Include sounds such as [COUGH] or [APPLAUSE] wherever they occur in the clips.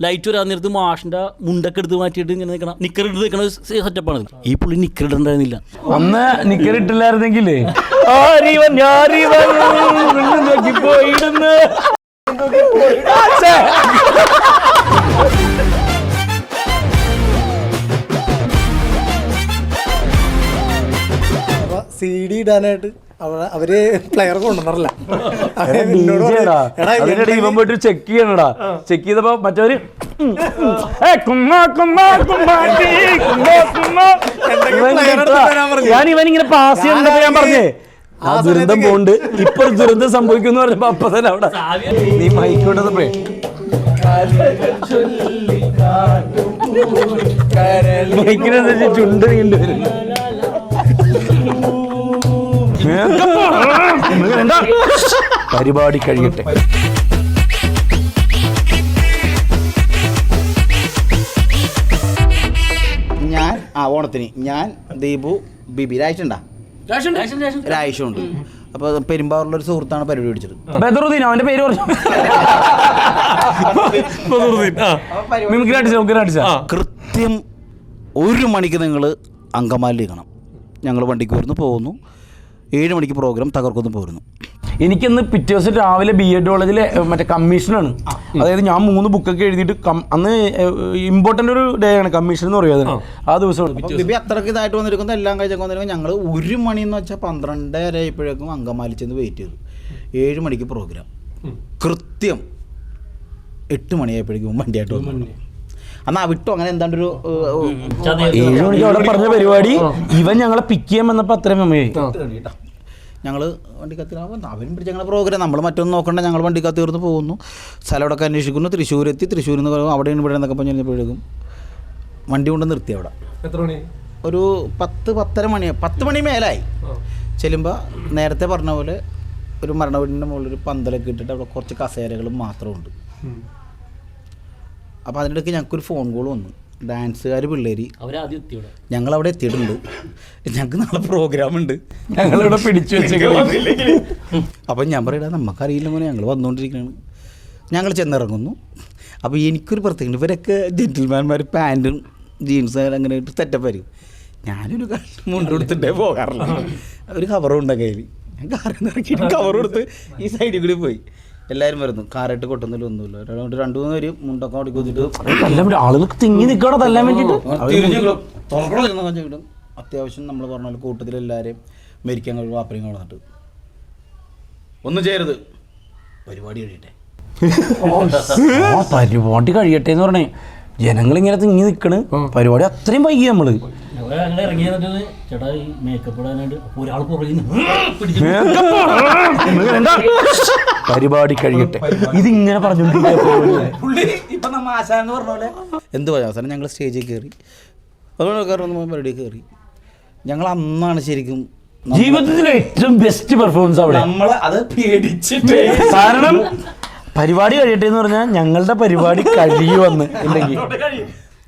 Light വരാൻ നേരത്ത് മാഷിന്റെ മുണ്ടൊക്കെ എടുത്ത് മാറ്റിയിട്ട് ഇങ്ങനെ നിൽക്കണം നിക്കർ എടുത്ത് നിൽക്കണ സെറ്റപ്പാണ് ഈ പുള്ളി നിക്കർ ഇടണ്ടായിരുന്നില്ല അന്ന് നിക്കർ ഇട്ടില്ലായിരുന്നെങ്കിൽ സി ഡി ഇടാനായിട്ട് അവർ പ്ലെയർ അതിനിടെ ഇവൻ പോയിട്ട് ചെക്ക് ചെയ്യണടാ. ചെക്ക് ചെയ്തപ്പോ മറ്റവര്. ഞാൻ [LAUGHS] ഇവൻ ഇങ്ങനെ പാസ് ചെയ്യണ്ടപ്പോ ഞാൻ പറഞ്ഞേ? ആ ദുരന്തം പോണ്ട്. ഇപ്പൊ ഒരു ദുരന്തം സംഭവിക്കും എന്ന് പറഞ്ഞപ്പോ അപ്പൊ തന്നെ അവിടെ നീ മൈക്ക് മൈക്കിനെന്താ ചുണ്ട് നീണ്ടു പരിപാടി കഴിയട്ടെ ഞാൻ ആ ഓണത്തിന് ഞാൻ ദീപു ബിബി രായിച്ചുണ്ടാ രായിഷുണ്ട് അപ്പൊ പെരുമ്പാവൂരിലെ ഒരു സുഹൃത്താണ് പരിപാടി പിടിച്ചത്. ബദറുദ്ദീൻ അവന്റെ പേര് പറഞ്ഞു ബദറുദ്ദീൻ ആ. മിമിക്രി അടിച്ച മിമിക്രി അടിച്ച. കൃത്യം ഒരു മണിക്ക് നിങ്ങൾ അങ്കമാലി കാണാം ഞങ്ങൾ വണ്ടിക്ക് വരുന്നു പോകുന്നു. ഏഴ് മണിക്ക് പ്രോഗ്രാം തകർക്കൊന്നും പോരുന്നു. എനിക്കിന്ന് പിറ്റേ ദിവസം രാവിലെ ബി എഡ് കോളേജിലെ മറ്റേ കമ്മീഷനാണ് അതായത് ഞാൻ മൂന്ന് ബുക്കൊക്കെ എഴുതിയിട്ട് കം- അന്ന് ഇമ്പോർട്ടന്റ് ഒരു ഡേ ആണ് കമ്മീഷൻ എന്ന് പറയുന്നത് ആ. ദിവസമാണ് ബിബി അത്രയ്ക്ക് ഇതായിട്ട് വന്നിരിക്കുന്നത് എല്ലാം കഴിച്ചൊക്കെ വന്നിരിക്കുന്നത് ഞങ്ങൾ ഒരു മണി എന്ന് വെച്ചാൽ പന്ത്രണ്ടര ആയപ്പോഴേക്കും അങ്കമാലി ചെന്ന് വെയിറ്റ് ചെയ്തു. ഏഴ് മണിക്ക് പ്രോഗ്രാം കൃത്യം എട്ട് മണിയായപ്പോഴേക്കും വണ്ടിയായിട്ട് വന്നു അന്ന് വിട്ടു അങ്ങനെ എന്താണ്ട് ഒരു ഏഴ് മണിക്ക് അവിടെ പറഞ്ഞ പരിപാടി ഇവൻ ഞങ്ങളെ പിക്ക് ചെയ്യാൻ വന്നപ്പോ അത്രയും മെമ്മയായി ഞങ്ങൾ വണ്ടിക്കത്തിലാകുമ്പോൾ അവൻ പിടിച്ച് ഞങ്ങളുടെ പ്രോഗ്രാം നമ്മൾ മറ്റൊന്നും നോക്കണ്ട ഞങ്ങൾ വണ്ടിക്കത്ത് തീർന്ന് പോകുന്നു. സ്ഥലം അവിടെ അന്വേഷിക്കുന്നു. തൃശ്ശൂർ എത്തി തൃശ്ശൂരിൽ നിന്ന് പറയുമ്പോൾ അവിടെയാണ് ഇവിടെ എന്നൊക്കെ പറഞ്ഞു കഴിഞ്ഞപ്പോഴും വണ്ടി കൊണ്ട് നിർത്തി അവിടെ. എത്ര മണി? ഒരു പത്ത് പത്തര മണി പത്ത് മണി മേലായി. ചെല്ലുമ്പോൾ നേരത്തെ പറഞ്ഞ പോലെ ഒരു മരണ വീടിന്റെ മുകളിൽ ഒരു പന്തലൊക്കെ ഇട്ടിട്ട് അവിടെ കുറച്ച് കസേരകളും മാത്രമുണ്ട്. അപ്പോൾ അതിനിടയ്ക്ക് ഞങ്ങൾക്കൊരു ഫോൺ കോൾ വന്നു. ഡാൻസുകാർ പിള്ളേർ എത്തി ഞങ്ങൾ അവിടെ എത്തിയിട്ടുണ്ട്. ഞങ്ങൾക്ക് നാളെ പ്രോഗ്രാം ഉണ്ട്. ഞങ്ങളിവിടെ പിടിച്ചു അപ്പം ഞാൻ പറയടാ നമുക്കറിയില്ല മോനെ ഞങ്ങൾ വന്നുകൊണ്ടിരിക്കുകയാണ് ഞങ്ങൾ ചെന്നിറങ്ങുന്നു. അപ്പോൾ എനിക്കൊരു പ്രത്യേകത ഇവരൊക്കെ ജെന്റിൽമാൻമാർ പാന്റും ജീൻസ് അങ്ങനെ ഇട്ട് സെറ്റപ്പ് ആയിരിക്കും. ഞാനൊരു മുണ്ട് കൊടുത്തിട്ടേ പോകാറില്ല. ഒരു കവറും ഉണ്ട് കയ്യിൽ ഞാൻ കാറിൽ നിന്ന് ഇറക്കിയിട്ട് കവർ കൊടുത്ത് ഈ സൈഡിൽ കൂടി പോയി. എല്ലാവരും വരുന്നു. കാരായിട്ട് കൊട്ടുന്നില്ല ഒന്നുമില്ല. ഒരാളോട് രണ്ടു മൂന്ന് പേര് മുണ്ടൊക്കെ അവിടെ കുതിട്ട് ആളുകൾക്ക് തിങ്ങി നിൽക്കണോ തല്ലാൻ അത്യാവശ്യം നമ്മൾ പറഞ്ഞ പോലെ കൂട്ടത്തിൽ എല്ലാവരെയും മരിക്കാൻ കഴിവ് വാപ്പയും കാണുന്നുണ്ട് ഒന്നും ചെയ്യരുത് പരിപാടി കഴിയട്ടെ. പരിപാടി കഴിയട്ടെ എന്ന് പറഞ്ഞേ ജനങ്ങൾ ഇങ്ങനെ തിങ്ങി നിൽക്കണ് പരിപാടി അത്രയും വൈകി നമ്മൾ. ഞങ്ങൾ അങ്ങനെ ഇറങ്ങി എന്നിട്ട് ചേട്ടാ ഈ മേക്കപ്പ് ഇടാനായിട്ട് അപ്പോൾ ഒരാൾ പുറകിൽ പരിപാടി കഴിയട്ടെ. ഇതിങ്ങനെ പറഞ്ഞു എന്ത് പറയാം അവസാനം ഞങ്ങൾ സ്റ്റേജിൽ കയറി അതുകൊണ്ട് കയറി പരിപാടി കയറി ഞങ്ങൾ അന്നാണ് ശരിക്കും ജീവിതത്തിലെ ഏറ്റവും ബെസ്റ്റ് പെർഫോമൻസ് അവിടെ. നമ്മളെ അത് പേടിച്ചിട്ട് [LAUGHS] കാരണം പരിപാടി കഴിയട്ടെ എന്ന് പറഞ്ഞാൽ ഞങ്ങളുടെ പരിപാടി കഴിയുമെന്ന്. ഉണ്ടെങ്കിൽ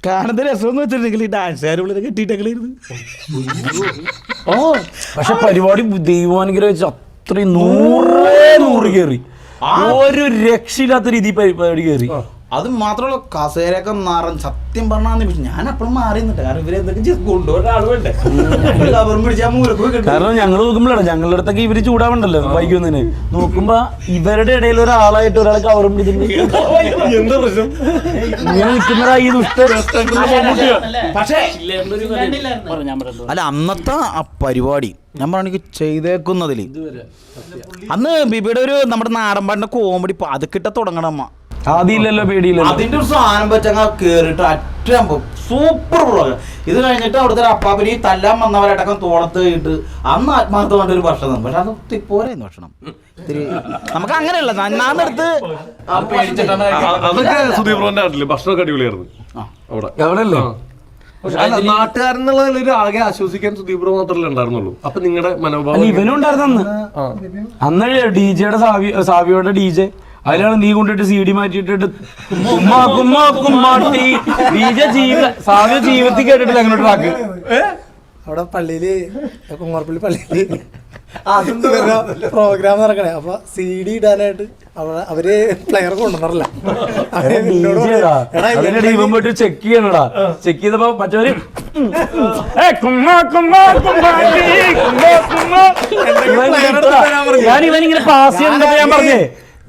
കാണുന്ന രസം വെച്ചിട്ടുണ്ടെങ്കിൽ ഉള്ളിൽ കെട്ടിയിട്ടേക്കളിരുന്നു ഓ പക്ഷെ പരിപാടി ദൈവാനുഗ്രഹം വെച്ച് അത്രയും നൂറേ നൂറ് കയറി ഒരു രക്ഷയില്ലാത്ത രീതി പരിപാടി കയറി അത് മാത്രമല്ല കസേരയൊക്കെ നിറഞ്ഞ് സത്യം പറഞ്ഞാൽ നിമിഷം ഞാൻ അപ്പോഴും മാറി നിന്നിട്ട് കാരണം ഇവരെ എന്തൊക്കെ കവറും പിടിച്ചാൽ മൂലക്ക് കാരണം ഞങ്ങൾ നോക്കുമ്പോഴാണ് ഞങ്ങളുടെ അടുത്തൊക്കെ ഇവർ ചൂടാവണ്ടല്ലോ വൈകുന്നതിന് നോക്കുമ്പോ ഇവരുടെ ഇടയിൽ ഒരാളായിട്ട് ഒരാൾ കവറും പിടിച്ചിട്ടുണ്ട്. എന്താ പ്രശ്നം? ഇങ്ങനെ നിൽക്കുന്നതാ ഈ പക്ഷേ അല്ല അന്നത്തെ ആ പരിപാടി ഞാൻ പറഞ്ഞു ചെയ്തേക്കുന്നതിൽ അന്ന് ബിബിയുടെ ഒരു നമ്മുടെ നാടൻപാടിന്റെ കോമഡി അത് തുടങ്ങണം അമ്മ. ആദ്യമില്ലല്ലോ പേടിയില്ല അതിന്റെ ഒരു സാധനം പറ്റങ്ങ കേറിട്ട് അറ്റം സൂപ്പർ പ്രോഗ്രാം ഇത് കഴിഞ്ഞിട്ട് അവിടുത്തെ ഈ തല്ലാൻ വന്നവരടക്കം തോളത്ത് കഴിഞ്ഞിട്ട് അന്ന് ആത്മാർത്ഥമായിട്ട് ഒരു ഭക്ഷണം പക്ഷെ അത് ഒത്തിരി പോരായിരുന്നു ഭക്ഷണം. ഇത്തിരി നമുക്ക് അങ്ങനെയല്ല നന്നാന്നെടുത്ത് പേടിച്ചിട്ടാണ് അതൊക്കെ സുധീർ ബ്രോന്റെ നാട്ടിൽ ഭക്ഷണമൊക്കെ അടിപൊളിയായിരുന്നു. അവിടെ. നാട്ടുകാരൻ എന്നുള്ള നിലയിൽ ആകെ ആശ്വസിക്കാൻ സുധീർ ബ്രോ ഉണ്ടായിരുന്നുള്ളൂ. അപ്പൊ നിങ്ങളുടെ മനോഭാവം ഇവനും ഉണ്ടായിരുന്നു അന്ന്. അന്ന് ഡി ജെയുടെ സാവി സാവിയോടെ ഡി ജെ അതിലാണ് നീ കൊണ്ടിട്ട് സി ഡി മാറ്റിയിട്ടിട്ട് കുമ്മാ കുമ്മാ കുമ്മാട്ടി ബീജ ജീവിത സാധ്യ ജീവിതത്തിൽ കേട്ടിട്ടില്ല അങ്ങനെ ട്രാക്ക് അവിടെ പള്ളിയിൽ കുമാർപ്പള്ളി പള്ളിയിൽ പ്രോഗ്രാം നടക്കണേ. അപ്പൊ സി ഡി ഇടാനായിട്ട് അവിടെ അവർ പ്ലെയർ ഇവൻ പോയിട്ട് ചെക്ക് ചെയ്യണടാ. ചെക്ക് ചെയ്തപ്പോ മറ്റവര്. ഞാൻ ഇവനിങ്ങനെ പാസ് ചെയ്യണ്ടപ്പോ ഞാൻ പറഞ്ഞേ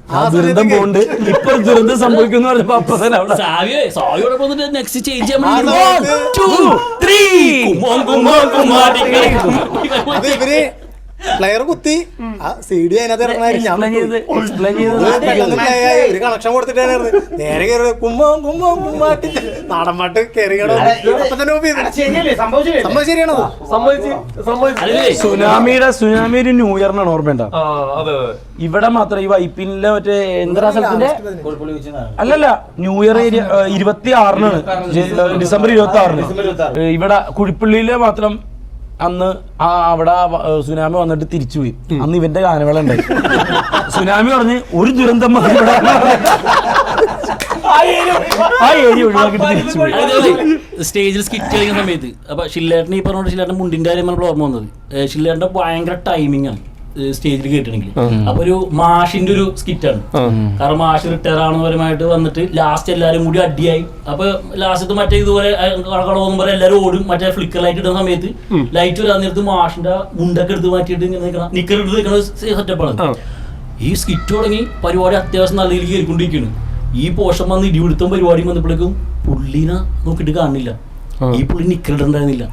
ആ ദുരന്തം പോണ്ട്. ഇപ്പൊ ദുരന്തം സംഭവിക്കുന്നു പറഞ്ഞപ്പോ അപ്പൊ തന്നെ അവിടെ. സാവിയോ സാവിയോടെ പോന്നിട്ട് നെക്സ്റ്റ് ചേഞ്ച് ചെയ്യാൻ ഇവർ പ്ലെയർ കുത്തി. ആ സി ഡി അതിനകത്ത് ഞാൻ. ഒരു കണക്ഷൻ കൊടുത്തിട്ടായിരുന്നു. നേരെ കയറി കുമ്പം കുമ്പം കുമ്പാട്ടി നാടൻ പാട്ട് കയറി സംഭവം അല്ലേ സുനാമിയുടെ സുനാമി ഒരു ന്യൂ ഇയറിനാണ് ഓർമ്മയുണ്ടോ ആ അതെ അതെ. ഇവിടെ മാത്രം ഈ വൈപ്പിനിലെ മറ്റേ എന്താ സ്ഥലത്തിന്റെ അല്ലല്ല ന്യൂ ഇയർ ഏരിയ ഇരുപത്തി ആറിനാണ് ഡിസംബർ ഇരുപത്തി ആറിന് ഇവിടെ കുഴിപ്പള്ളിയിലെ മാത്രം അന്ന് ആ അവിടെ സുനാമി വന്നിട്ട് തിരിച്ചു പോയി അന്ന് ഇവന്റെ ഗാനമേള ഉണ്ടായി സുനാമി പറഞ്ഞ് ഒരു ദുരന്തം മതി ഇവിടെ. ആ ഏരിയ ആ തിരിച്ചു സ്റ്റേജിൽ സ്കിറ്റ് കളിക്കുന്ന സമയത്ത് അപ്പൊ ഷില്ലേട്ടൻ ഈ പറഞ്ഞ ഷില്ലേട്ടൻ മുണ്ടിന്റെ കാര്യം നമ്മൾ ഓർമ്മ വന്നത്. ഷില്ലേട്ടന്റെ ഭയങ്കര ടൈമിംഗ് ആണ്. സ്റ്റേജിൽ കേട്ടിട്ടുണ്ടെങ്കിൽ. അപ്പൊ ഒരു മാഷിന്റെ ഒരു സ്കിറ്റാണ് കാരണം മാഷ് റിട്ടയർ ആണെന്ന് പരമായിട്ട് വന്നിട്ട് ലാസ്റ്റ് എല്ലാരും കൂടി അടിയായി. അപ്പൊ ലാസ്റ്റ് മറ്റേ ഇതുപോലെ കളവെന്നും പോലെ എല്ലാരും ഓടും. മറ്റേ ഫ്ലിക്കർ ലൈറ്റ് ഇടുന്ന സമയത്ത് ലൈറ്റ് വരാൻ നേരത്ത് മാഷിന്റെ മുണ്ടൊക്കെ എടുത്ത് മാറ്റിയിട്ട് ഇങ്ങനെ നിൽക്കണം നിക്കർ എടുത്ത് നിൽക്കുന്ന സെറ്റപ്പാണ് ഈ സ്കിറ്റ് തുടങ്ങി പരിപാടി അത്യാവശ്യം നല്ല രീതിയിൽ കയറിക്കൊണ്ടിരിക്കുകയാണ് ഈ പോഷൻ വന്ന് ഇടിപിടുത്തം പരിപാടി വന്നപ്പോഴേക്കും പുള്ളിനെ നോക്കിട്ട് കാണില്ല ഈ പുള്ളി നിക്കർ ഇടണ്ടായിരുന്നില്ല.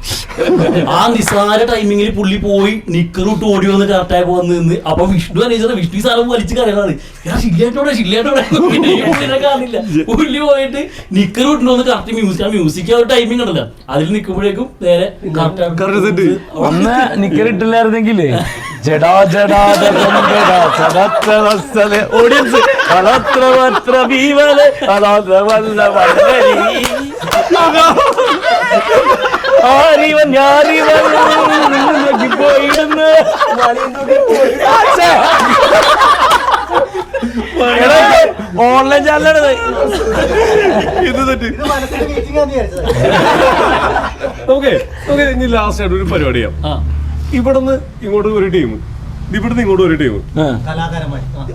ആ നിസ്സാര ടൈമിങ്ങിൽ പുള്ളി പോയി നിക്കർ ഇട്ട് ഓടി വന്ന് കറക്റ്റായി വന്ന് നിന്ന്. അപ്പൊ വിഷ്ണു അനേച്ചത് വിഷ്ണു ഈ സാധനം വലിച്ച് കരയാണ് ശില്ലേട്ടോടെ ശില്ലേട്ടോടെ പുള്ളിനെ കാണില്ല പുള്ളി പോയിട്ട് നിക്കർ ഇട്ടുണ്ടോന്ന് കറക്റ്റ് മ്യൂസിക് ആ മ്യൂസിക് ആ ഒരു ടൈമിംഗ് ഉണ്ടല്ലോ. അതിൽ നിൽക്കുമ്പോഴേക്കും നേരെ Correct set. അന്ന് ജഡാ ജടാ ജടാ ഓഡിയൻസ് കളത്ര വത്ര ഭീമലെ അലാത്ര വല്ല വല്ലരി ആരിവൻ ഞാരിവൻ പോയിടുന്ന് ഓൺലൈൻ ചാനലാണ് ഇത് തെറ്റ്. ഓക്കെ ഓക്കെ ഇനി ലാസ്റ്റ് ആയിട്ട് ഒരു പരിപാടി ചെയ്യാം. ഇവിടുന്ന് ഇങ്ങോട്ട് ഒരു ടീം ഇവിടുന്ന് ഇങ്ങോട്ട് ഒരു ടീം.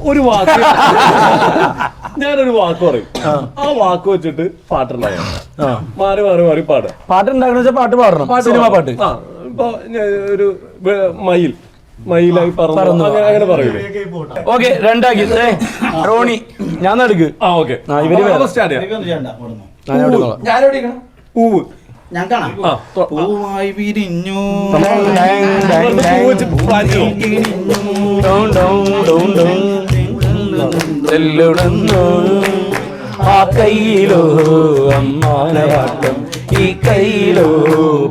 ഒരു വാക്ക്. [LAUGHS] ഞാനൊരു വാക്ക് പറയും. ആ. വാക്ക് വെച്ചിട്ട് പാട്ടുണ്ടായ. മാറി മാറി മാറി പാടുക പാട്ടുണ്ടാക്കണ വെച്ചാൽ പാട്ട് പാടണം. സിനിമ പാട്ട്. ആ ഇപ്പൊ ഒരു മയിൽ. മയിലായി പറന്നു പറന്നു. അങ്ങനെ അങ്ങനെ പറയൂലേ? ഓക്കെ രണ്ടാക്കി. റോണി ഞാൻ നടുക്ക്. ആ ഓക്കെ. ഇവർ വേറെ. സ്റ്റാർട്ട് ചെയ്യാം. പൂവ് ഞാൻ കാണാം പൂവായി വിരിഞ്ഞു. ചെല്ലുടന്നു ആ കയ്യിലോ അമ്മാനവാട്ടം ഈ കയ്യിലോ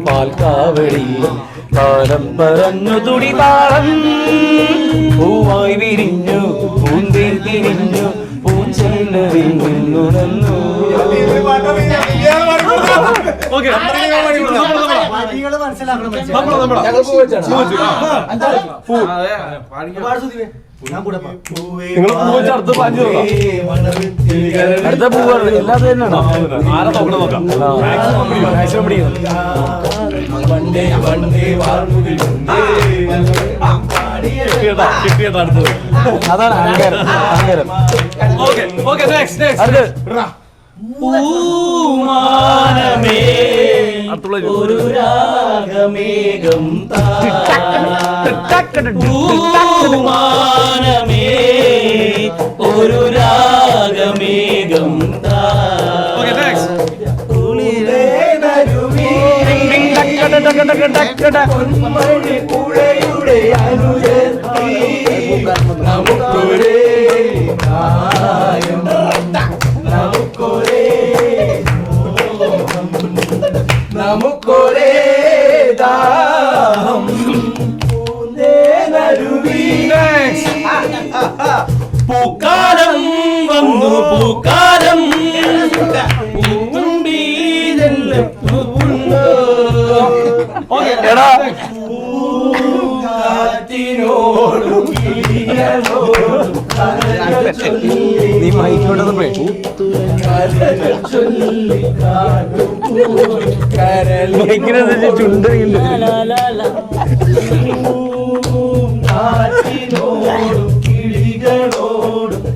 പാൽക്കാവടി താരം പറഞ്ഞു തുടി താളം പൂവായി വിരിഞ്ഞു പൂന്തിരിഞ്ഞു പൂച്ചെന്നു ഓക്കെ നിങ്ങൾ പൂ വെച്ച് അടുത്ത് ചെയ്തോളാം അടുത്ത പൂവ് എല്ലാം അത് തന്നെയാണോ ആരാ നോക്കണം നോക്കാം മാക്സിമം പിടിക്കുന്നു കിട്ടിയതാ കിട്ടിയതാ അടുത്തത് അതാണ് അഹങ്കാരം അഹങ്കാരം ഓക്കെ ഓക്കെ നെക്സ്റ്റ് നെക്സ്റ്റ് അടുത്ത് പൂമാനമേ ഒരു രാഗമേഘം. പൂമാനമേ ഒരു രാഗമേഘം താ. നീ മൈക്കോട്ടത് ഭയങ്കര ചുണ്ടറിയില്ല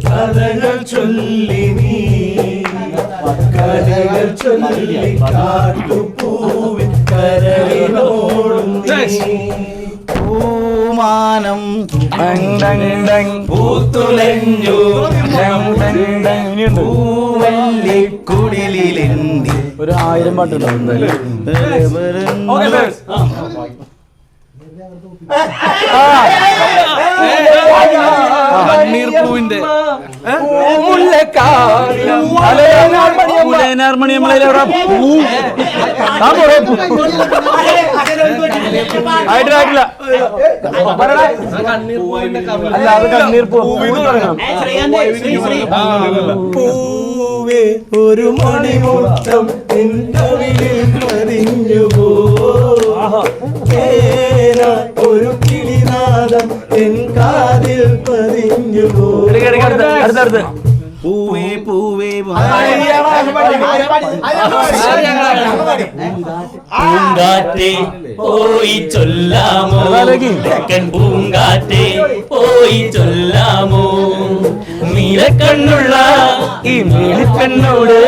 കഥകൾ ചൊല്ലി നീ കഥകൾ ചൊല്ലി കാട്ടുപൂവിൻ കരളിനോടും നീ പൂത്തുലഞ്ഞു. Dung dung dung. ഇനിയുണ്ട്. പൂവല്ലിക്കുടിലിലെന്തി ഒരു ആയിരം പാട്ടുണ്ടാവും എന്തായാലും കണ്ണീർപ്പൂവിന്റെ ആയിട്ടില്ല ആയിട്ടില്ല അല്ല അത് കണ്ണീർ പൂ പൂവേ ഒരു മണിമുത്തം നിൻകവിളിൽ പതിഞ്ഞു പോ ഒരു പതിഞ്ഞു പൂവേ പൂവേ പൂങ്കാറ്റേ പോയി ചൊല്ലാമോ. തെക്കൻ പൂങ്കാറ്റേ പോയി ചൊല്ലാമോ നീലക്കണ്ണുള്ള ഈ നീലിക്കണ്ണോട്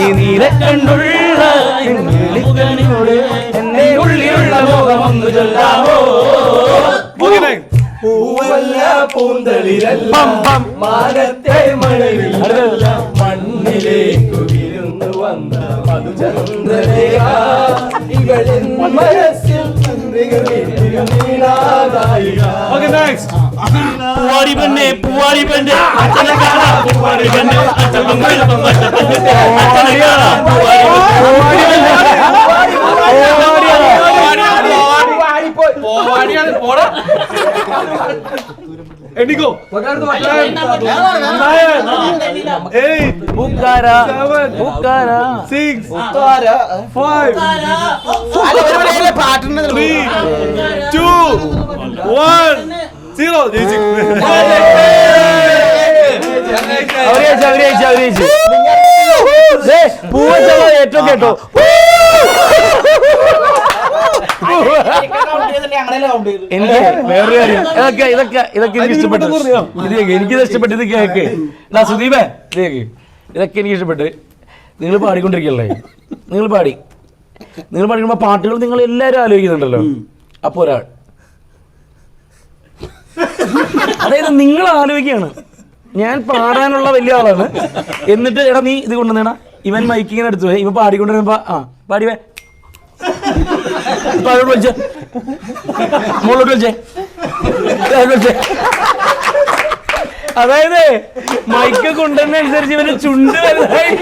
ഈ നീലക്കണ്ണുള്ള നീലിക്കണ്ണോട് എന്നെ ഉള്ളിലുള്ള മോഹമൊന്നു ചൊല്ലാമോ പൂവല്ല പൂന്തളിരല്ല. മാനത്തെ മഴവില്ല മണ്ണിലേക്കു വിരുന്നു വന്ന മധുചന്ദ്രനയാ ഇവളിൻ മനസ്സിൽ പൂവാടി പെണ്ണെ പൂവാടി പെണ്ണെ. അച്ഛനെ കാണാ. പൂവാടി പെണ്ണെ. അച്ഛൻ പൂവാടി അച്ഛനെ കാണാം പൂവാടി എണ്ണിക്കോ ഏയ് പൂക്കാര പൂക്കാര six five three two one zero ജയിച്ചു അവർ ജയിച്ചു അവർ ജയിച്ചു അവർ ദേ, പൂവച്ചവ ഏറ്റവും കേട്ടോ എനിക്ക് വേറൊരു കാര്യം. ഇതൊക്കെ ഇതൊക്കെ ഇതൊക്കെ എനിക്ക് ഇഷ്ടപ്പെട്ടു. ഇത് എനിക്കിത് ഇഷ്ടപ്പെട്ടു. ഇത് കേക്ക്. എന്നാ സുദീപേ ഇത് കേക്ക്. ഇതൊക്കെ എനിക്ക് ഇഷ്ടപ്പെട്ട്. നിങ്ങൾ പാടിക്കൊണ്ടിരിക്കല്ലേ? നിങ്ങൾ പാടി. നിങ്ങൾ പാടിക്കുമ്പോ പാട്ടുകൾ നിങ്ങൾ എല്ലാരും ആലോചിക്കുന്നുണ്ടല്ലോ. അപ്പൊ ഒരാൾ. അതായത് നിങ്ങൾ ആലോചിക്കുകയാണ്. ഞാൻ പാടാനുള്ള വലിയ ആളാണ്. എന്നിട്ട് എടാ നീ ഇത് കൊണ്ടുവന്നേടാ. ഇവൻ മൈക്കിങ്ങനെ എടുത്തു പോയി. ഇവ പാടിക്കൊണ്ടിരുന്നപ്പോ ആ പാടിവേ അവരോട് വിളിച്ചേ മോളോട്ട് വിളിച്ചേ അവരോട് വിളിച്ചേ അതായത് മൈക്ക് കൊണ്ടുവരുന്ന അനുസരിച്ച് ഇവന്റെ ചുണ്ട് വലുതായി.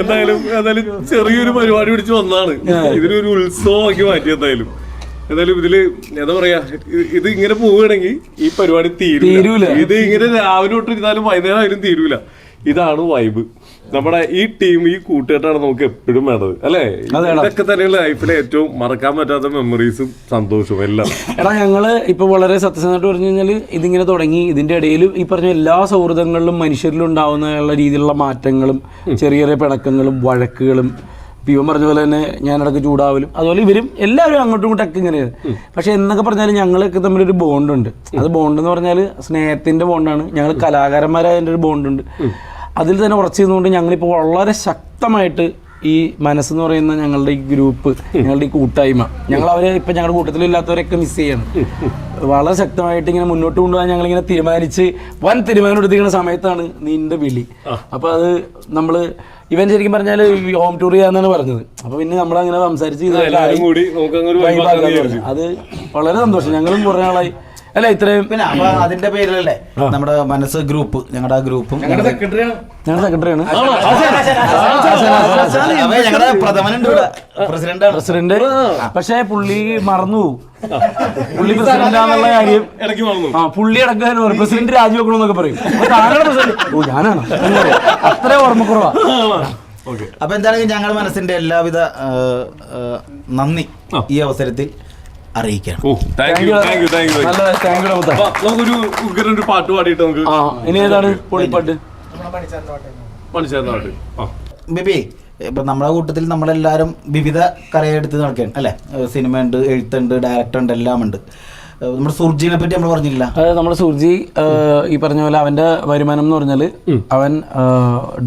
എന്തായാലും എന്തായാലും ചെറിയൊരു പരിപാടി പിടിച്ച് വന്നാണ്. ഇതിനൊരു ഉത്സവമാക്കി മാറ്റി എന്തായാലും. എന്തായാലും ഇതിൽ എന്താ പറയാ ഇത് ഇങ്ങനെ പോവുകയാണെങ്കിൽ ഈ പരിപാടി. തീരൂല. ഇത് ഇങ്ങനെ രാവിലെ തൊട്ട് ഇരുന്നാലും വൈകുന്നേരം ആയാലും തീരൂല. ഇതാണ് വൈബ് നമ്മുടെ ഈ ടീം ഈ കൂട്ടുകെട്ടാണ് നമുക്ക് എപ്പോഴും വേണ്ടത് അല്ലേ. ഇതൊക്കെ തന്നെയുള്ള ലൈഫിലെ ഏറ്റവും മറക്കാൻ പറ്റാത്ത മെമ്മറീസും സന്തോഷവും എല്ലാം. എടാ ഞങ്ങൾ ഇപ്പൊ വളരെ സത്യസന്ധമായിട്ട് പറഞ്ഞു കഴിഞ്ഞാൽ ഇതിങ്ങനെ തുടങ്ങി. ഇതിന്റെ ഇടയിൽ ഈ പറഞ്ഞ എല്ലാ സൗഹൃദങ്ങളിലും മനുഷ്യരിലും ഉണ്ടാവുന്ന രീതിയിലുള്ള മാറ്റങ്ങളും ചെറിയ ചെറിയ പിണക്കങ്ങളും വഴക്കുകളും ഇവൻ പറഞ്ഞ പോലെ തന്നെ ഞാനിടക്ക് ചൂടാവലും അതുപോലെ ഇവരും എല്ലാവരും അങ്ങോട്ടും ഇങ്ങോട്ടൊക്കെ ഇങ്ങനെയാണ്. പക്ഷെ എന്നൊക്കെ പറഞ്ഞാൽ ഞങ്ങളൊക്കെ തമ്മിലൊരു ബോണ്ടുണ്ട് അത് ബോണ്ട് എന്ന് പറഞ്ഞാൽ സ്നേഹത്തിന്റെ ബോണ്ടാണ് ഞങ്ങൾ കലാകാരന്മാരായതിന്റെ ഒരു ബോണ്ടുണ്ട് അതിൽ തന്നെ ഉറച്ചു നിന്നുകൊണ്ട് ഞങ്ങളിപ്പോൾ വളരെ ശക്തമായിട്ട് ഈ മനസ്സെന്ന് പറയുന്ന ഞങ്ങളുടെ ഈ ഗ്രൂപ്പ് ഞങ്ങളുടെ ഈ കൂട്ടായ്മ ഞങ്ങൾ അവരെ ഇപ്പം ഞങ്ങളുടെ കൂട്ടത്തിലില്ലാത്തവരൊക്കെ മിസ് ചെയ്യാണ്. വളരെ ശക്തമായിട്ട് ഇങ്ങനെ മുന്നോട്ട് കൊണ്ടുപോകാൻ ഞങ്ങളിങ്ങനെ തീരുമാനിച്ച് വൻ തീരുമാനം എടുത്തിരിക്കുന്ന സമയത്താണ് നിന്റെ വിളി. അപ്പോൾ അത് നമ്മൾ ഇവൻ ശരിക്കും പറഞ്ഞാൽ ഹോം ടൂർ ചെയ്യാന്നാണ് പറഞ്ഞത്. അപ്പോൾ പിന്നെ സംസാരിച്ച് ആക്കാന്ന് ആക്കാന്ന് പറഞ്ഞു. അത് വളരെ സന്തോഷം. ഞങ്ങളും കുറേ നാളായി അല്ല ഇത്രയും പിന്നെ അപ്പൊ അതിന്റെ പേരിലല്ലേ നമ്മുടെ മനസ്സ് ഗ്രൂപ്പ് ഞങ്ങളുടെ ആ ഗ്രൂപ്പും ഞങ്ങളുടെ സെക്രട്ടറിയാണ് അപ്പൊ ഞങ്ങളുടെ പ്രഥമനുണ്ട് ഇവിടെ പ്രസിഡന്റാണ് പ്രസിഡന്റ് പക്ഷേ പുള്ളി മറന്നു പുള്ളി പ്രസിഡന്റ് ആണെന്നുള്ള കാര്യം ആ പുള്ളി അടക്കാൻ പറയും പ്രസിഡന്റ് രാജിവെക്കണമെന്നൊക്കെ പറയും താങ്കളുടെ പ്രസിഡന്റ് ഓ ഞാനാണ്. അത്ര ഓർമ്മക്കുറവാ അപ്പൊ എന്താണെങ്കിൽ ഞങ്ങളുടെ മനസ്സിന്റെ എല്ലാവിധ നന്ദി ഈ അവസരത്തിൽ അറിയിക്കാം നമുക്കൊരു ഉഗ്രൻ ഒരു പാട്ട് പാടിയിട്ട് നമുക്ക് ആ ഇനി ഏതാണ് പൊളിപ്പാട്ട് മണിച്ചേർന്നാട്ട് ബിബി ഇപ്പൊ നമ്മുടെ കൂട്ടത്തിൽ നമ്മളെല്ലാരും വിവിധ കലയെടുത്ത് നടക്കുകയാണ് അല്ലെ? സിനിമ ഉണ്ട് എഴുത്തുണ്ട് ഡയറക്ടർ ഉണ്ട് എല്ലാം ഉണ്ട് നമ്മുടെ സുർജിനെ പറ്റി നമ്മൾ പറഞ്ഞില്ല അതായത് നമ്മുടെ സുർജി ഈ പറഞ്ഞ പോലെ അവന്റെ വരുമാനം എന്ന് പറഞ്ഞാൽ അവൻ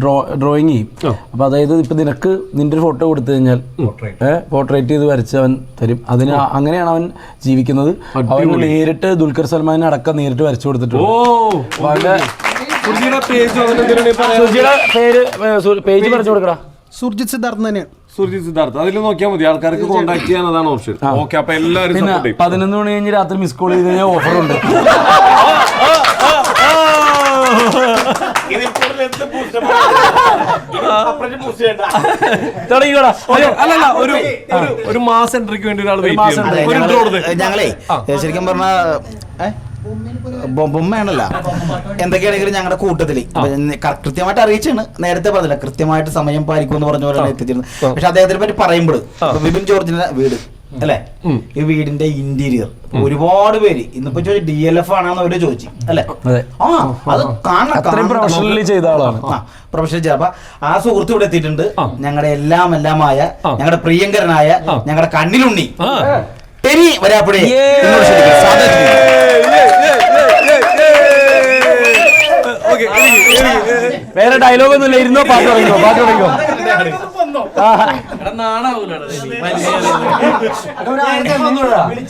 ഡ്രോ ഡ്രോയിങ് ചെയ്യും. അപ്പൊ അതായത് ഇപ്പൊ നിനക്ക് നിന്റെ ഒരു ഫോട്ടോ കൊടുത്തു കഴിഞ്ഞാൽ പോർട്രേറ്റ് ചെയ്ത് വരച്ച് അവൻ തരും. അതിന് അങ്ങനെയാണ് അവൻ ജീവിക്കുന്നത്. അവൻ നേരിട്ട് ദുൽഖർ സൽമാൻ അടക്കം നേരിട്ട് വരച്ചു കൊടുത്തിട്ടുണ്ട്. പേര് പേജ്. പറഞ്ഞു കൊടുക്കടാ. സുർജിത് സിദ്ധാർത്ഥ് തന്നെയാണ്. സുർജിത് സിദ്ധാർത്ഥ. അതിൽ നോക്കിയാൽ മതി. ആൾക്കാർക്ക് കോൺടാക്ട് ചെയ്യാൻ അതാണ് ഓപ്ഷൻ ഓക്കെ അപ്പൊ എല്ലാവരും പിന്നെ സപ്പോർട്ട് ചെയ്യും. പതിനൊന്ന് മണി കഴിഞ്ഞ് രാത്രി മിസ് കോൾ ചെയ്ത് കഴിഞ്ഞാൽ ഓഫർ ഉണ്ട്. തുടങ്ങിക്കോടാ. ഓക്കേ, അല്ലല്ല ഒരു ഒരു- ഒരു മാസം എൻട്രിക്ക് വേണ്ടി ഒരാൾ വെയിറ്റ് മാസം ചെയ്യുന്നു. ഒരു ഞങ്ങൾ ശരിക്കും പറഞ്ഞ ബൊമ്മയാണല്ല എന്തൊക്കെയാണെങ്കിലും ഞങ്ങളുടെ കൂട്ടത്തിൽ കൃത്യമായിട്ട് അറിയിച്ചാണ്. നേരത്തെ പറഞ്ഞില്ല കൃത്യമായിട്ട് സമയം പാലിക്കും എന്ന് പറഞ്ഞ പോലെ എത്തിച്ചിരുന്നത്. പക്ഷെ അദ്ദേഹത്തിനെ പറ്റി പറയുമ്പോൾ വിപിൻ ജോർജിന്റെ വീട് അല്ലെ? ഈ വീടിന്റെ ഇന്റീരിയർ. ഒരുപാട് പേര്. ഇന്നിപ്പോ ചോദിച്ചു ഡി എൽ എഫ് ആണെന്ന് അവർ ചോദിച്ചു അല്ലെ? അതെ. ആ അത് കാണണം പ്രൊഫഷണലി ചെയ്ത ആളാണ്. പ്രൊഫഷണൽ അപ്പൊ ആ സുഹൃത്ത് ഇവിടെ എത്തിയിട്ടുണ്ട്. ഞങ്ങളുടെ എല്ലാം എല്ലാമായ ഞങ്ങളുടെ പ്രിയങ്കരനായ ഞങ്ങളുടെ കണ്ണിലുണ്ണി. ടെനി വരാപ്പുഴ വേറെ ഡയലോഗ് ഒന്നുമില്ല. ഇരുന്നോ പാട്ട് തുടങ്ങിക്കോ പാട്ട് തുടങ്ങിക്കോ.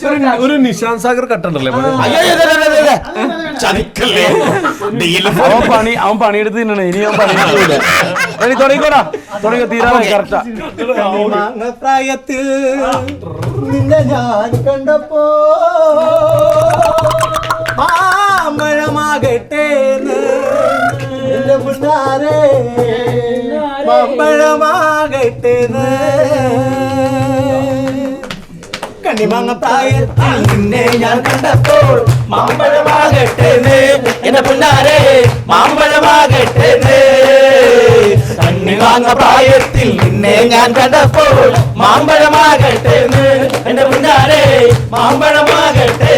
ഒരു- ഒരു നിശാന്ത് സാഗർ കട്ടുണ്ടല്ലേ. ചതിക്കല്ലേ. അവൻ പണി അവൻ പണിയെടുത്ത് തിന്നണേ. ഇനി അവൻ പണിയെടുത്തില്ല എടി തുടങ്ങിക്കോടാ. തുടങ്ങിക്കോ തീരാറായി കറക്റ്റാ പ്രായത്തിൽ നിന്നെ ഞാൻ കണ്ടപ്പോ മാമ്പഴമാകട്ടെ എന്റെ പിന്നാരെ മാമ്പഴമാകട്ടെ കണ്ണിമാങ്ങ പ്രായത്തിൽ നിന്നെ ഞാൻ കണ്ടപ്പോൾ മാമ്പഴമാകട്ടെ എന്റെ പിന്നാരെ മാമ്പഴമാകട്ടെ കണ്ണിമാങ്ങ പ്രായത്തിൽ നിന്നെ ഞാൻ കണ്ടപ്പോൾ മാമ്പഴമാകട്ടെ എന്റെ പിന്നാരെ മാമ്പഴമാകട്ടെ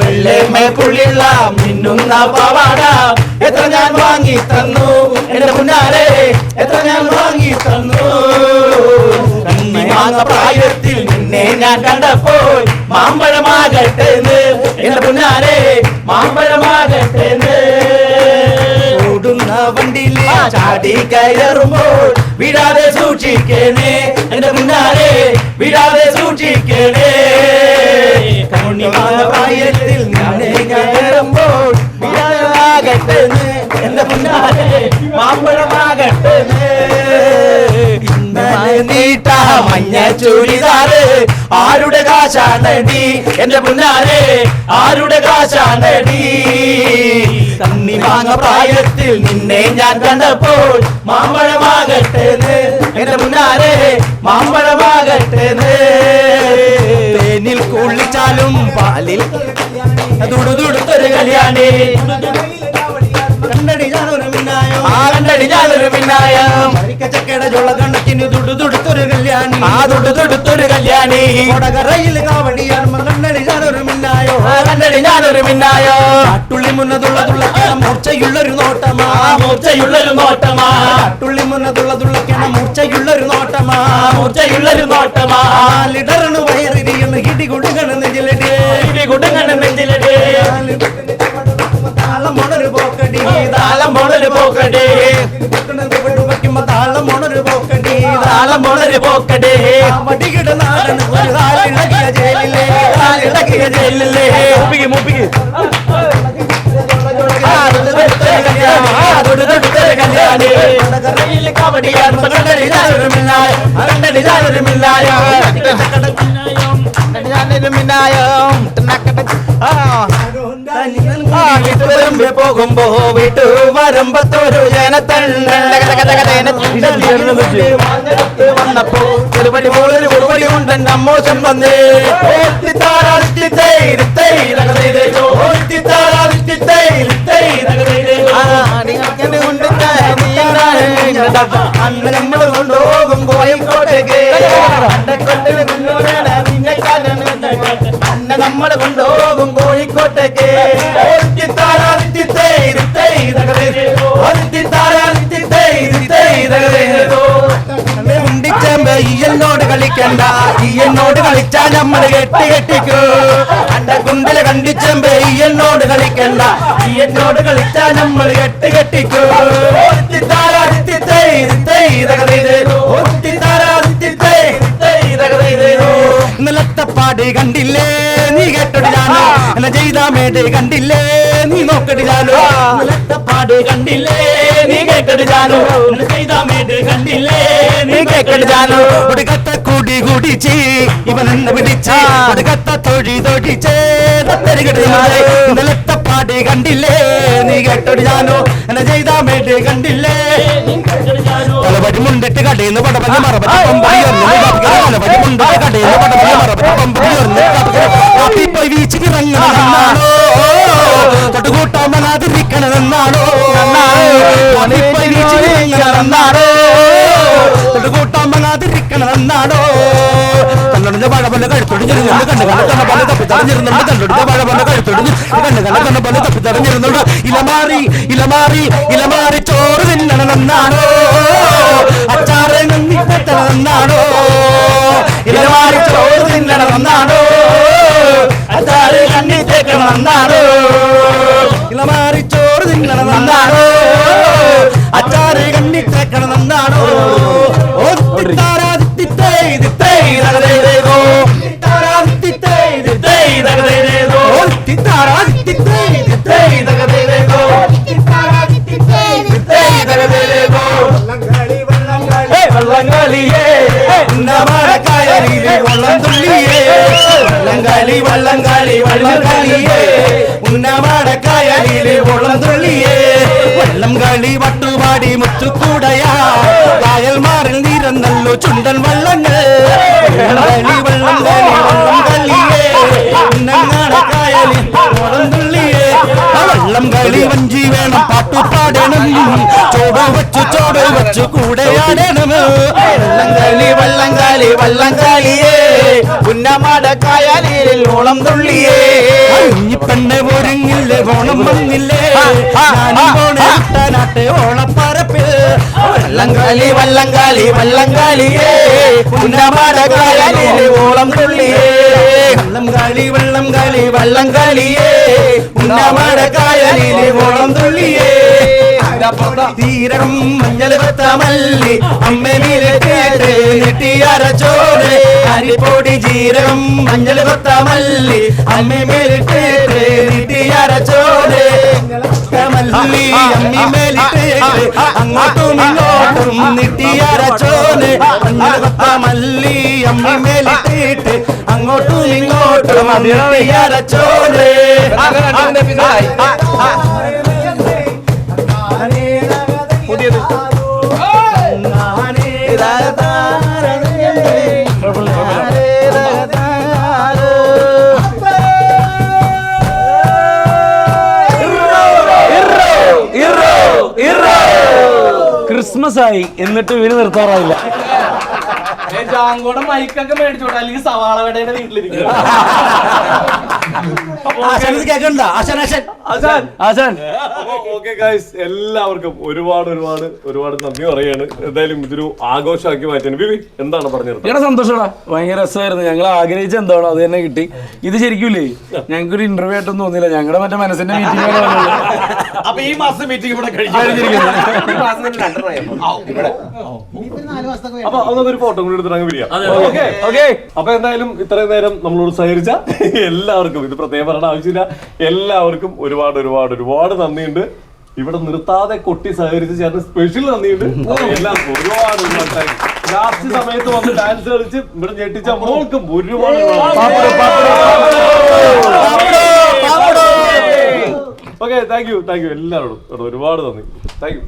വെള്ളമേ പുള്ളിള്ള മിന്നുന്ന പവാട എത്ര ഞാൻ വാങ്ങി തന്നു? എന്റെ മുന്നാലെ എത്ര ഞാൻ വാങ്ങി തന്നു? പ്രായത്തിൽ നിന്നെ ഞാൻ കണ്ടപ്പോൾ മാമ്പഴമാകട്ടെ എന്റെ മുന്നാലെ മാമ്പഴമാകട്ടെ ഓടുന്ന വണ്ടിയിലെ ചാടി കയറുമ്പോൾ വിടാതെ സൂക്ഷിക്കണേ. എന്റെ മുന്നാലെ വിടാതെ സൂക്ഷിക്കണേ. കണ്ണിമാ പ്രായത്തിൽ നിന്നെ ഞാൻ വിടാതെ എന്റെ മുന്നാരെ മാമ്പഴമാകട്ടെ നീട്ട മഞ്ഞ ചൂരിദാറ് ആരുടെ കാശാണടി എന്റെ മുന്നാരെ ആരുടെ കാശാണടി തന്നി വാങ്ങ പ്രായത്തിൽ നിന്നെ ഞാൻ കണ്ടപ്പോൾ മാമ്പഴമാകട്ടെ എന്റെ മുന്നാരെ മാമ്പഴമാകട്ടെ തേനിൽ കുളിച്ചാലും പാലിൽ. തുടുതുടുത്തൊരു കല്യാണി. മിന്നായം ആ കണ്ടടി ഞാനൊരു മിന്നായം ചക്കയുടെ ചുള്ള കണക്കിന് തുടുതുടുത്തൊരു കല്യാണി. ആ തുടുതുടുത്തൊരു കല്യാണി. കൊടകറയിൽ കാവടിയാണ് കണ്ടടി ഞാനൊരു മിന്നായോ. ആ കണ്ടടി ഞാനൊരു മിന്നായോ. കാട്ടുള്ളി മുന്നതുള്ള തുള്ളക്കണം മൂർച്ചയുള്ളൊരു നോട്ടമാ. മൂർച്ചയുള്ളൊരു നോട്ടമാ. കാട്ടുള്ളി മുന്നതുള്ള തുള്ളക്കണം മൂർച്ചയുള്ളൊരു നോട്ടമാ. മൂർച്ചയുള്ളൊരു നോട്ടമാ. ലിഡറിന് വയറിരിയുന്നു ഇടി കൊടുക്കണം നെഞ്ചിലടി. ഇടി കൊടുക്കണം നെഞ്ചിലടി താളം മോണൊരു പോക്കടി. താളം മോണൊരു പോക്കടി. താളം മോണൊരു പോക്കടി വടികിട നാടൻ ഒരു കാലിളകിയ ജയിലിലെ കാലിളകിയ ജയിലിലെ മൂപ്പിക്ക് മൂപ്പിക്ക് പോകുമ്പോ വിട്ടു വരമ്പത്തൊരു വന്നപ്പോ ഒരുപടി പോലൊരു ഒരുപടി ഉണ്ട് നമ്മോശം വന്നേ അന്ന് നമ്മൾ കൊണ്ടുപോകും കോഴിക്കോട്ടേക്ക്. അന്ന് നമ്മൾ കൊണ്ടുപോകും കോഴിക്കോട്ടേക്ക്. ഉണ്ടിച്ചമ്പ ഈയലിനോട് കളി കളിക്കണ്ട. ഈ എന്നോട് കളിച്ചാ നമ്മൾ കെട്ടി കെട്ടിക്കൂ. അന്റെ കുണ്ടിൽ കണ്ടിച്ചെമ്പേ ഈ കളിക്കണ്ട. ഈ എന്നോട് കളിച്ചാ നമ്മൾ കെട്ടി കെട്ടിക്കൂ. തിത്താരാ പാടി കണ്ടില്ലേ? നീ കേട്ടടി ഞാനോ? എന്നെ ചെയ്താ മേട് കണ്ടില്ലേ? നീ നോക്കടി ഇന്നലത്തെ പാട് കണ്ടില്ലേ? നീ കേട്ടടി ഞാനോ? എന്നെ ചെയ്താ മേട് കണ്ടില്ലേ? നീ കേട്ടടി ഞാനോ? ഒരു കത്ത കൂടി കൂടിച്ച് ഇവൻ എന്നെ പിടിച്ച് ഒരു കത്ത തൊഴി തൊഴിച്ച് ഇന്നലത്തെ പാടി കണ്ടില്ലേ? നീ കേട്ടടി ഞാനോ? എന്നെ ചെയ്താ മേട് കണ്ടില്ലേ? Happy boy, we chicken run, run, run, run. തൊട്ടുകൂട്ടാൻ വരാതിരിക്കണമെന്നാണോ ഇറങ്ങണമെന്നാണോ തൊട്ടുകൂട്ടാൻ വരാതിരിക്കണമെന്നാണോ കണ്ണൊടിഞ്ഞ പഴപല്ല കഴുത്തൊടിഞ്ഞിരുന്നു കണ്ണു കണ്ണ കണ്ണ പല തപ്പി തടഞ്ഞിരുന്നുണ്ട്. കണ്ണൊടിഞ്ഞ പഴപല്ല കഴുത്തൊടിഞ്ഞ് കണ്ണു കണ്ണ കണ്ണ പല തപ്പി തടഞ്ഞിരുന്നുണ്ട്. ഇലമാറി ഇലമാറി ഇലമാറി ചോറ് തിന്നണമെന്നാണോ? അച്ചാറ് നന്ദിപ്പെത്തണമെന്നാണോ ഇലമാറി ചോറ് തിന്നണമെന്നാണോ? അച്ചാറ് കണ്ണി തേക്കണമെന്നാണോ ഇലമാറി ചോറ് തിന്നണമെന്നാണോ അച്ചാറ് കണ്ണി തേക്കണമെന്നാണോ ഓ തിത്താരാ തിത്തൈ വള്ളംകളിയേ വള്ളം തുള്ളിയേ വള്ളംകളി വള്ളംകളിയേ. ഉന്നമരക്കായലിലെ വള്ളം തുള്ളിയേ വള്ളം കളി വട്ടുപാടി മുത്തുകൂടയാ. കായൽ മാറിൽ നിരന്നല്ലോ ചുണ്ടൻ വള്ളങ്ങൾ. കളി വള്ളം കളി വള്ളം കളിയേ ഉന്നങ്ങാടക്കായലിൽ വള്ളം തുള്ളിയേ വള്ളം കളി വഞ്ചി വേണം പാട്ടു പാട്ടുപാടണം. ചോട് ആടണം ചോട് കളി വെള്ളം വള്ളംകളി വള്ളംകളി വള്ളംകളിയേ ഉന്നമാടക്കായലിൽ ഓളം തുള്ളിയേ. പെണ്ണ് ഒരുങ്ങില്ലേ ഓണം വന്നില്ലേ? ഞാനും വള്ളംകളി വള്ളംകളി വള്ളംകളിയേ ഉന്നമാടക്കായലിൽ ഓളം തുള്ളിയേ. വള്ളം കളി വള്ളം കളി വള്ളം കളിയേ ഉന്നമാടക്കായലിൽ ഓളം തുള്ളിയേ തീരം മഞ്ഞൾ പത്തമല്ലി അമ്മയിലെ കേട്ട് നെട്ടിയരച്ചോട് അരിപ്പൊടി ജീരകം മഞ്ഞൾ പത്തമല്ലി അമ്മയിലെ കേട്ട് നെട്ടിയരച്ചോട് മല്ലി അമ്മി മേലിട്ടേക്ക് അങ്ങോട്ടും നെട്ടിയരച്ചോട് മഞ്ഞൾ പത്തമല്ലി അമ്മി മേലിട്ടിട്ട് അങ്ങോട്ടും ഇങ്ങോട്ടും നെട്ടിയരച്ചോട് ആയി എന്നിട്ട് വീട് നിർത്താറായില്ല. ജാങ്കോടെ മൈക്കൊക്കെ മേടിച്ചോട്ടെ അല്ലെങ്കിൽ സവാള കടയുടെ വീട്ടിലിരിക്കും. എല്ലാവർക്കും ഒരുപാട് ഒരുപാട് ഒരുപാട് നന്ദി പറയാണ് എന്തായാലും ഇതൊരു ആഘോഷമാക്കി മാറ്റാൻ ബിബി എന്താണ് പറഞ്ഞത് ഞങ്ങളുടെ സന്തോഷടാ. ഭയങ്കര രസമായിരുന്നു. ഞങ്ങൾ ആഗ്രഹിച്ച എന്താണോ അത് തന്നെ കിട്ടി. ഇത് ശരിക്കൂലേ ഇല്ലേ ഒരു ഇന്റർവ്യൂ ആയിട്ടൊന്നും തോന്നിയില്ല. ഞങ്ങളുടെ മറ്റേ മനസ്സിന്റെ മീറ്റിംഗ് അപ്പൊ ഈ മാസം മീറ്റിംഗ് ഇവിടെ അപ്പൊ അതൊന്നൊരു ഫോട്ടോ കൂടി എടുത്തിട്ട് അങ്ങ് ഓക്കെ ഓക്കെ അപ്പൊ എന്തായാലും ഇത്രയും നേരം നമ്മളോട് സഹകരിച്ച എല്ലാവർക്കും ഇത് പ്രത്യേകം പറയേണ്ട ആവശ്യമില്ല. എല്ലാവർക്കും ഒരുപാട് ഒരുപാട് ഒരുപാട് നന്ദിയുണ്ട്. ഇവിടെ നിർത്താതെ കൊട്ടി സഹകരിച്ച് ചേർന്ന് സ്പെഷ്യൽ നന്ദിയുണ്ട്. എല്ലാം എല്ലാവർക്കും ഒരുപാട് ഒരുപാട് താങ്ക്സ് ലാസ്റ്റ് സമയത്ത് വന്ന് ഡാൻസ് കളിച്ച് ഇവിടെ ഞെട്ടിച്ച മോൾക്കും ഒരുപാട് okay thank you thank you എല്ലാവരോടും ഒരുപാട് നന്ദി. Thank you